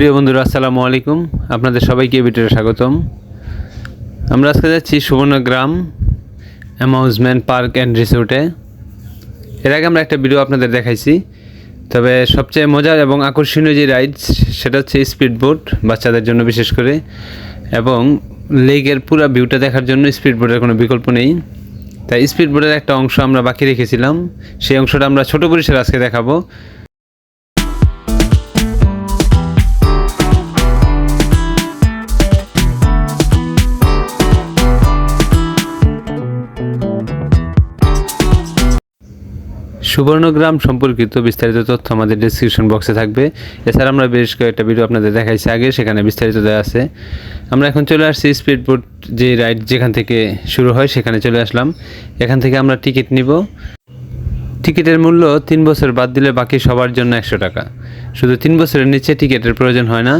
প্রিয় বন্ধুরা, আসসালামু আলাইকুম। আপনাদের সবাইকে ভিডিওতে স্বাগতম। আমরা আজকে যাচ্ছি সুবর্ণগ্রাম অ্যামাউজমেন্ট পার্ক অ্যান্ড রিসোর্টে। এর আগে আমরা একটা ভিডিও আপনাদের দেখাইছি, তবে সবচেয়ে মজার এবং আকর্ষণীয় যে রাইড, সেটা হচ্ছে স্পিড বোট বাচ্চাদের জন্য বিশেষ করে, এবং লেকের পুরো ভিউটা দেখার জন্য স্পিড বোটের কোনো বিকল্প নেই। তাই স্পিড বোটের একটা অংশ আমরা বাকি রেখেছিলাম, সেই অংশটা আমরা ছোট পরিসরে আজকে দেখাবো। সুবর্ণগ্রাম সম্পর্কিত বিস্তারিত তথ্য আমাদের ডিসক্রিপশন বক্সে থাকবে। এছাড়া আমরা বেশ কয়েকটা ভিডিও আপনাদের দেখাইছি আগে, সেখানে বিস্তারিত দেওয়া আছে। আমরা এখন চলে আসছি স্পিড বোট যে রাইড যেখান থেকে শুরু হয়, সেখানে চলে আসলাম। এখান থেকে আমরা টিকিট নিব। টিকিটের মূল্য তিন বছর বাদ দিলে বাকি সবার জন্য একশো টাকা। শুধু তিন বছরের নিচে টিকিটের প্রয়োজন হয় না,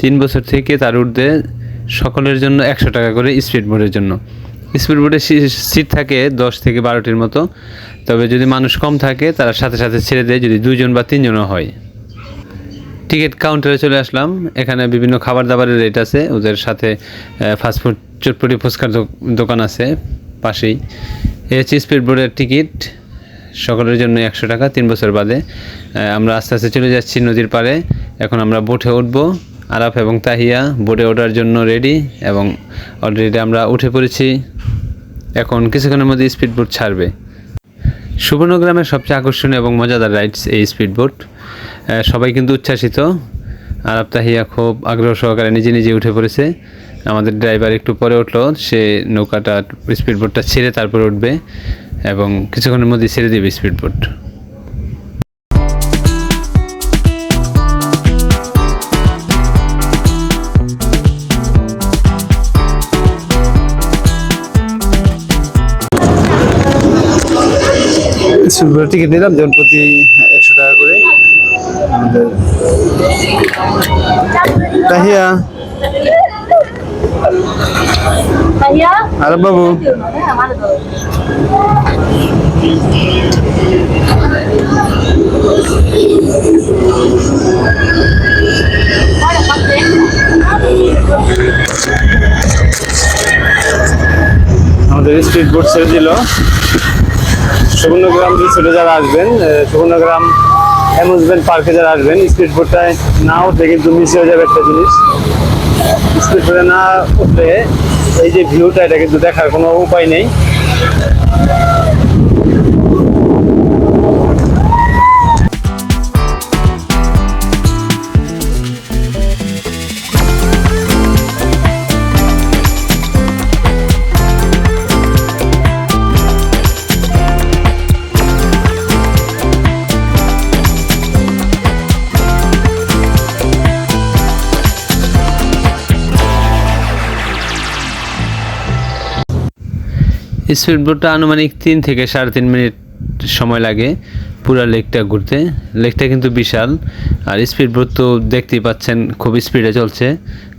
তিন বছর থেকে তার ঊর্ধ্বে সকলের জন্য একশো টাকা করে স্পিড বোটের জন্য। স্পিড বোটে সিট থাকে দশ থেকে বারোটির মতো। তবে যদি মানুষ কম থাকে, তারা সাথে সাথে ছেড়ে দেয় যদি দুজন বা তিনজনও হয়। টিকিট কাউন্টারে চলে আসলাম। এখানে বিভিন্ন খাবার দাবারের রেট আছে। ওদের সাথে ফাস্টফুড চটপটি ফুচকার দোকান আছে পাশেই। এই হচ্ছে স্পিড বোর্ডের টিকিট। সকলের জন্য একশো টাকা, তিন বছর বাদে। আমরা আস্তে আস্তে চলে যাচ্ছি নদীর পাড়ে। এখন আমরা বোটে উঠব। আরাফ এবং তাহিয়া বোটে ওঠার জন্য রেডি এবং অলরেডি আমরা উঠে পড়েছি। এখন কিছুক্ষণের মধ্যে স্পিড বোট ছাড়বে। সুবর্ণগ্রামের সবচেয়ে আকর্ষণীয় এবং মজাদার রাইডস এই স্পিড বোট সবাই কিন্তু উচ্ছ্বাসিত। আরব তাহিয়া খুব আগ্রহ সহকারে নিজে নিজে উঠে পড়েছে। আমাদের ড্রাইভার একটু পরে উঠল। সে নৌকাটা স্পিড বোটটা ছেড়ে তারপরে উঠবে এবং কিছুক্ষণের মধ্যে ছেড়ে দেবে স্পিড বোট টিকিট নিলাম জন প্রতি একশো টাকা করে। আমাদের তাহিয়া। আরব বাবু? আমাদের স্পিড বোট ছেড়ে দিল। সুবর্ণগ্রাম ছোটো যারা আসবেন সুবর্ণগ্রাম অ্যামিউজমেন্ট পার্কে যারা আসবেন স্পিড বোটটায় না উঠলে কিন্তু মিস হয়ে যাবে একটা জিনিস। স্পিড বোটে না উঠলে এই যে ভিউটা এটা কিন্তু দেখার কোনো উপায় নেই। স্পিড বোটটা আনুমানিক তিন থেকে সাড়ে তিন মিনিট সময় লাগে পুরো লেকটা ঘুরতে। লেকটা কিন্তু বিশাল, আর স্পিড বোট তো দেখতেই পাচ্ছেন খুব স্পিডে চলছে।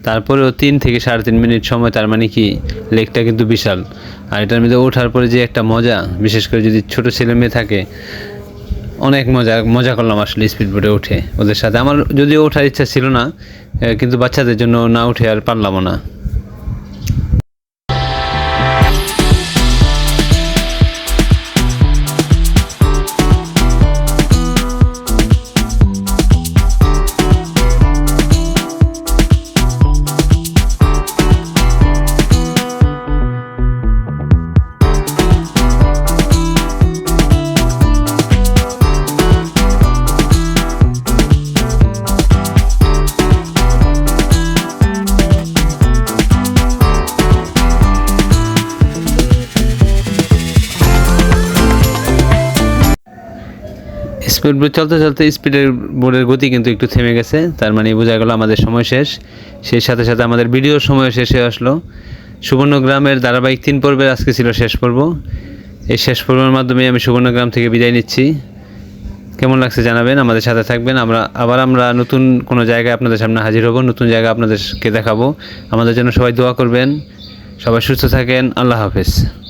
তারপরেও তিন থেকে সাড়ে তিন মিনিট সময়, তার মানে কি লেকটা কিন্তু বিশাল। আর এটার মধ্যে ওঠার পরে যে একটা মজা, বিশেষ করে যদি ছোট ছেলে মেয়ে থাকে, অনেক মজা মজা করলাম আসলে স্পিড বোটে উঠে। ওদের সাথে আমার যদিও ওঠার ইচ্ছা ছিল না কিন্তু বাচ্চাদের জন্য না উঠে আর পারলামও না। স্পিড বোট চলতে চলতে স্পিডের বোর্ডের গতি কিন্তু একটু থেমে গেছে। তার মানে বোঝা গেল আমাদের সময় শেষ। সেই সাথে সাথে আমাদের ভিডিওর সময় শেষ হয়ে আসলো। সুবর্ণগ্রামের ধারাবাহিক তিন পর্বের আজকে ছিল শেষ পর্ব। এই শেষ পর্বের মাধ্যমে আমি সুবর্ণগ্রাম থেকে বিদায় নিচ্ছি। কেমন লাগছে জানাবেন, আমাদের সাথে থাকবেন। আমরা আবার আমরা নতুন কোনো জায়গায় আপনাদের সামনে হাজির হব, নতুন জায়গা আপনাদেরকে দেখাবো। আমাদের জন্য সবাই দোয়া করবেন। সবাই সুস্থ থাকেন। আল্লাহ হাফেজ।